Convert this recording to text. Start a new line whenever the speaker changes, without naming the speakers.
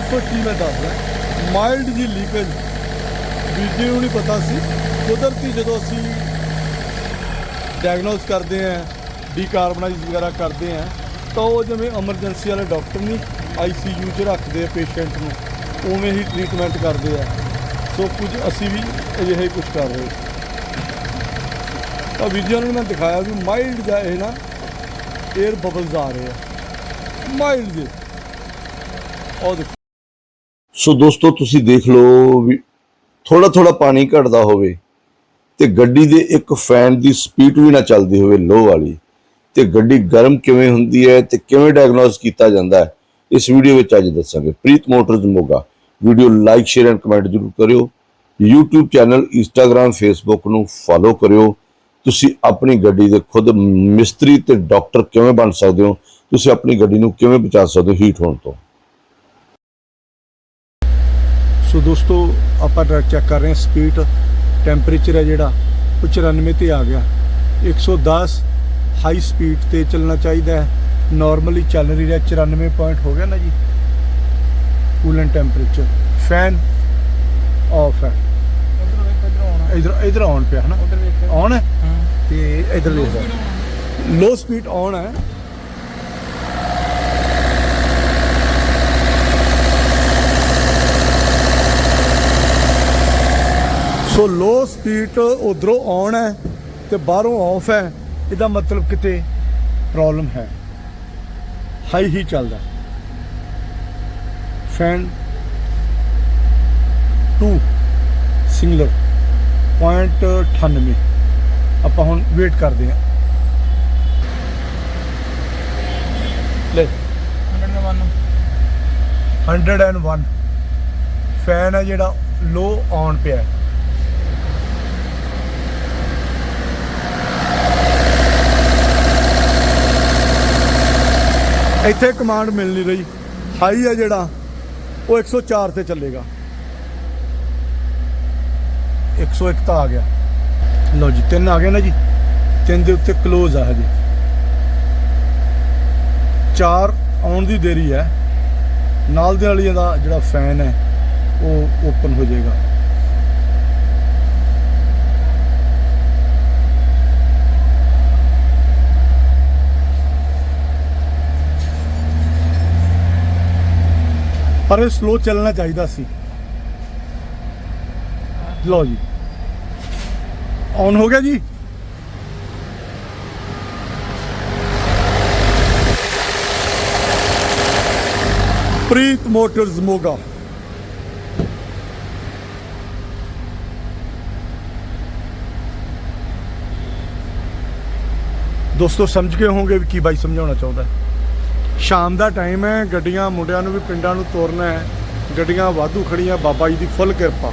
ਦੋਸਤੋ ਕੀ ਮੈਂ ਦੱਸਦਾ ਮਾਈਲਡ ਜੀ ਲੀਕੇਜ ਵੀਰ ਨੂੰ ਨਹੀਂ ਪਤਾ ਸੀ। ਕੁਦਰਤੀ ਜਦੋਂ ਅਸੀਂ ਡਾਇਗਨੋਸ ਕਰਦੇ ਆਂ ਡੀਕਾਰਬਨਾਈਜ਼ ਵਗੈਰਾ ਕਰਦੇ ਆਂ ਤਾਂ ਉਹ ਜਿਵੇਂ ਐਮਰਜੈਂਸੀ ਵਾਲੇ ਡਾਕਟਰ ਨਹੀਂ ਆਈਸੀਯੂ 'ਚ ਰੱਖਦੇ ਆ ਪੇਸ਼ੈਂਟ ਨੂੰ, ਉਵੇਂ ਹੀ ਟ੍ਰੀਟਮੈਂਟ ਕਰਦੇ ਆ। ਸੋ ਕੁਝ ਅਸੀਂ ਵੀ ਅਜਿਹਾ ਹੀ ਕੁਝ ਕਰ ਰਹੇ ਤਾਂ ਵੀਰ ਜੀ ਨੂੰ ਮੈਂ ਦਿਖਾਇਆ ਵੀ ਮਾਈਲਡ ਜਿਹਾ ਇਹ ਨਾ 에ਅਰ ਬਬਲਸ ਆ ਰਹੇ ਆ। ਮਾਈਲਡ ਜੇ। ਉਹ ਦੇਖੋ।
ਸੋ ਦੋਸਤੋ, ਤੁਸੀਂ ਦੇਖ ਲਓ ਵੀ ਥੋੜਾ ਥੋੜਾ ਪਾਣੀ ਘਟਦਾ ਹੋਵੇ ਤੇ ਗੱਡੀ ਦੇ ਇੱਕ ਫੈਨ ਦੀ ਸਪੀਡ ਵੀ ਨਾ ਚੱਲਦੀ ਹੋਵੇ ਲੋ ਵਾਲੀ। ਤੇ ਗੱਡੀ ਗਰਮ ਕਿਵੇਂ ਹੁੰਦੀ ਹੈ ਤੇ ਕਿਵੇਂ ਡਾਇਗਨੋਸ ਕੀਤਾ ਜਾਂਦਾ ਹੈ, ਇਸ ਵੀਡੀਓ ਵਿੱਚ ਅੱਜ ਦੱਸਾਂਗੇ। Preet motors Moga. Video like share and comment ਜ਼ਰੂਰ ਕਰਿਓ। YouTube ਚੈਨਲ Instagram, Facebook ਨੂੰ ਫੋਲੋ ਕਰਿਓ। ਤੁਸੀਂ ਆਪਣੀ ਗੱਡੀ ਦੇ ਖੁਦ ਮਿਸਤਰੀ ਤੇ ਡਾਕਟਰ ਕਿਵੇਂ ਬਣ ਸਕਦੇ ਹੋ? ਤੁਸੀਂ ਆਪਣੀ ਗੱਡੀ ਨੂੰ ਕਿਵੇਂ ਬਚਾ ਸਕਦੇ ਹੋ ਹੀਟ ਹੋਣ ਤੋਂ?
ਸੋ ਦੋਸਤੋ ਆਪਾਂ ਟਰੱਕ ਚੈੱਕ ਕਰ ਰਹੇ ਹਾਂ ਸਪੀਡ ਟੈਂਪਰੇਚਰ ਹੈ ਜਿਹੜਾ ਉਹ 94 ਤੇ ਆ ਗਿਆ। 110 ਹਾਈ ਸਪੀਡ ਤੇ ਚੱਲਣਾ ਚਾਹੀਦਾ ਹੈ। ਨਾਰਮਲੀ ਚੱਲ ਰਹੀ ਹੈ 94 ਪੁਆਇੰਟ ਹੋ ਗਿਆ ਨਾ ਜੀ? ਕੂਲੈਂਟ ਟੈਂਪਰੇਚਰ ਫੈਨ ਆਫ ਹੈ। ਇਧਰ ਇਧਰ ਆਨ ਪਿਆ ਹਨਾ? ਆਨ ਹੈ? ਤੇ ਇਧਰ ਲੋ ਸਪੀਡ ਆਨ ਹੈ। ਸੋ ਲੋ ਸਪੀਡ ਉਧਰੋਂ ਆਨ ਹੈ ਤੇ ਬਾਹਰੋਂ ਆਫ ਹੈ, ਇਹਦਾ ਮਤਲਬ ਕਿਤੇ ਪ੍ਰੋਬਲਮ ਹੈ। ਹਾਈ ਹੀ ਚੱਲਦਾ ਫੈਨ 2 ਸਿੰਗਲਰ ਪੁਆਇੰਟ 98 ਆਪਾਂ ਹੁਣ ਵੇਟ ਕਰਦੇ ਹਾਂ। ਲੈ। 101 ਫੈਨ ਹੈ ਜਿਹੜਾ ਲੋ ਆਨ ਪਿਆ ਹੈ। ਇੱਥੇ ਕਮਾਂਡ ਮਿਲ ਨਹੀਂ ਰਹੀ। ਹਾਈ ਹੈ ਜਿਹੜਾ, ਉਹ 104 ਤੇ ਚੱਲੇਗਾ। 101 ਤਾਂ ਆ ਗਿਆ। ਲਓ ਜੀ, ਤਿੰਨ ਆ ਗਏ ਨਾ ਜੀ। ਤਿੰਨ ਦੇ ਉੱਤੇ ক্লোਜ਼ ਆ ਹਜੇ। ਚਾਰ ਆਉਣ ਦੀ ਦੇਰੀ ਹੈ। ਨਾਲ ਦੇ ਨਾਲ ਹੀ ਇਹਦਾ ਜਿਹੜਾ ਫੈਨ ਹੈ, ਉਹ ਓਪਨ ਹੋ ਜਾਏਗਾ। ਪਰ ਇਹ ਸਲੋ ਚੱਲਣਾ ਚਾਹੀਦਾ ਸੀ। ਲਓ ਜੀ। ਔਨ ਹੋ ਗਿਆ ਜੀ। ਪ੍ਰੀਤ ਮੋਟਰਸ ਮੋਗਾ। ਦੋਸਤੋ, ਸਮਝ ਗਏ ਹੋਵੋਗੇ ਵੀ ਕੀ ਬਾਈ ਸਮਝਾਉਣਾ ਚਾਹੁੰਦਾ ਹੈ। ਸ਼ਾਮ ਦਾ ਟਾਈਮ ਹੈ, ਗੱਡੀਆਂ ਮੁੰਡਿਆਂ ਨੂੰ ਵੀ ਪਿੰਡਾਂ ਨੂੰ ਤੋਰਨਾ ਹੈ, ਗੱਡੀਆਂ ਵਾਧੂ ਖੜੀਆਂ ਬਾਬਾ ਜੀ ਦੀ ਫੁੱਲ ਕਿਰਪਾ।